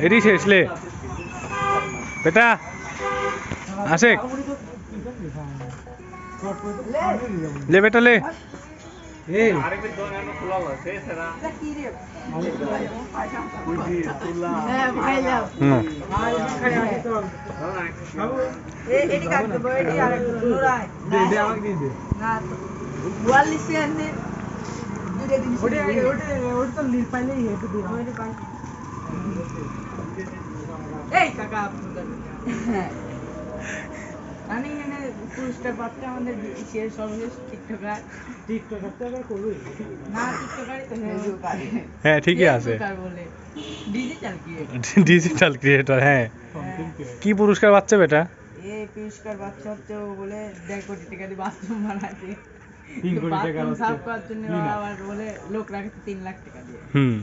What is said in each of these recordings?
এটি শেষ লে। বেটা আশেক। লে বেটা লে। এই। হুম। এই কাকা আমি এখানে পুরস্কার পাচ্ছে আমাদের শেষ সর্বশেষ টিকটকার। না টিকটকারই তো হ্যাঁ ঠিকই আছে। বলে। ডিজিটাল ক্রিয়েটর হ্যাঁ। কি পুরস্কার পাচ্ছে বেটা? এই পুরস্কার বাচ্চা হচ্ছে ও বলে দেড় কোটি টাকা দিয়ে বাথরুম বানাতে তিন কোটি টাকা সাফ করার জন্য আবার বলে লোক রাখছে তিন লাখ টাকা দিয়ে। হুম।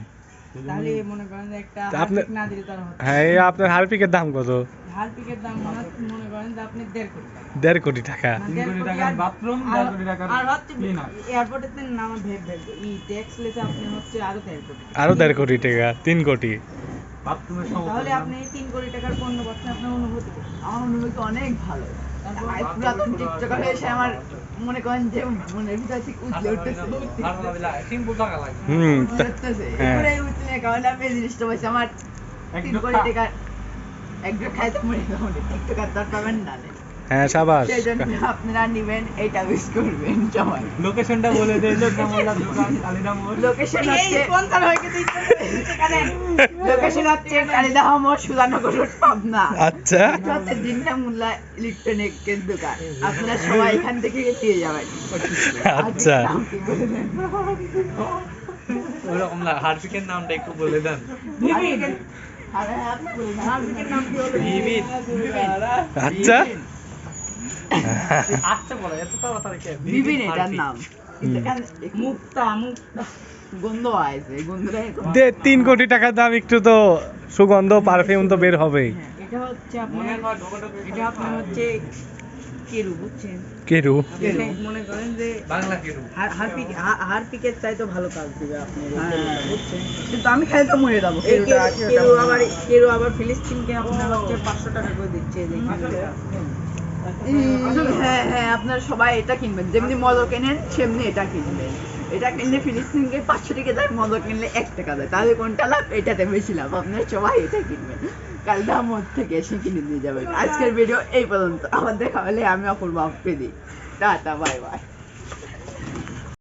তাহলে মনে করেন একটা হারপিক না দিলে তার হ্যাঁ এই আপনার হারপিকের দাম কত? হারপিকের দাম মনে মনে করেন যে আপনি দেড় কোটি টাকা। দেড় কোটি টাকা। দেড় কোটি টাকার আর- দেড় কোটি হচ্ছে। তে নাম ভেব ভেব ই ট্যাক্স লেতে আপনি হচ্ছে আরও দেড় কোটি আরও দেড় কোটি টাকা তিন কোটি। বাথরুমের সমস্যা তাহলে আপনি এই তিন কোটি টাকার পণ্য পাচ্ছেন আপনার অনুভূতি আমার অনুভূতি অনেক ভালো। পুরাতন টিকটকার এসে আমার মনে করেন যে মনের ভিতর থেকে উঠলে উঠতেছে। হুম উঠতেছে। উঠলে আমি এই জিনিসটা বলছি আমার তিন কোটি টাকা একজন খাইতে মরে যাব টিকটকার দর পাবেন না হ্যাঁ সাবাস। আপনারা নিবেন এইটা উইশ করবেন সবাই লোকেশনটা বলে দেয় লোকনামুল্লাহ দোকান কালিদা লোকেশন হচ্ছে স্পন্সর হয়ে গেছে লোকেশন হচ্ছে কালিদাহ সুধানগর রোড পাবনা। আচ্ছা। হচ্ছে দিনটা মোল্লা ইলেকট্রনিকের দোকান। আপনারা সবাই এখান থেকে দিয়ে যাবেন। আচ্ছা? ওরকম না নামটা একটু বলে দেন। আচ্ছা। আচ্ছা বলো এত তাড়াতাড়ি কে? বিবিন এটার নাম। মুক্তা মুক্তা। গন্ধ আছে গন্ধটা দে তিন কোটি টাকার দাম একটু তো সুগন্ধ পারফিউম তো বের হবেই। এটা হচ্ছে আপনার এটা আপনার হচ্ছে কেরু বুঝছেন? কেরু? মনে করেন যে বাংলা কেরু। হারপিক হারপিকের চাইতে ভালো কাজ দিবে আপনি হ্যাঁ। বুঝছেন? কিন্তু আমি খাই তো মরে যাব। কেরু- আবার কেরু আবার ফিলিস্তিনকে আপনার হচ্ছে পাঁচশো টাকা করে দিচ্ছে এই দেখেন এটা। হ্যাঁ হ্যাঁ আপনারা সবাই এটা কিনবেন। যেমনি মদ কেনেন সেমনি এটা কিনবেন। এটা কিনলে ফিলিস্তিনকে পাঁচশো টাকা দেয় মদ কিনলে এক টাকা দেয়। তাহলে কোনটা লাভ? এটাতে বেশি লাভ। আপনারা সবাই এটা কিনবেন। কাল মদ থেকে এসে কিনে দিয়ে যাবেন আজকের ভিডিও এই পর্যন্ত। আবার দেখা হলে আমি Apurba Afridi tata, bye bye.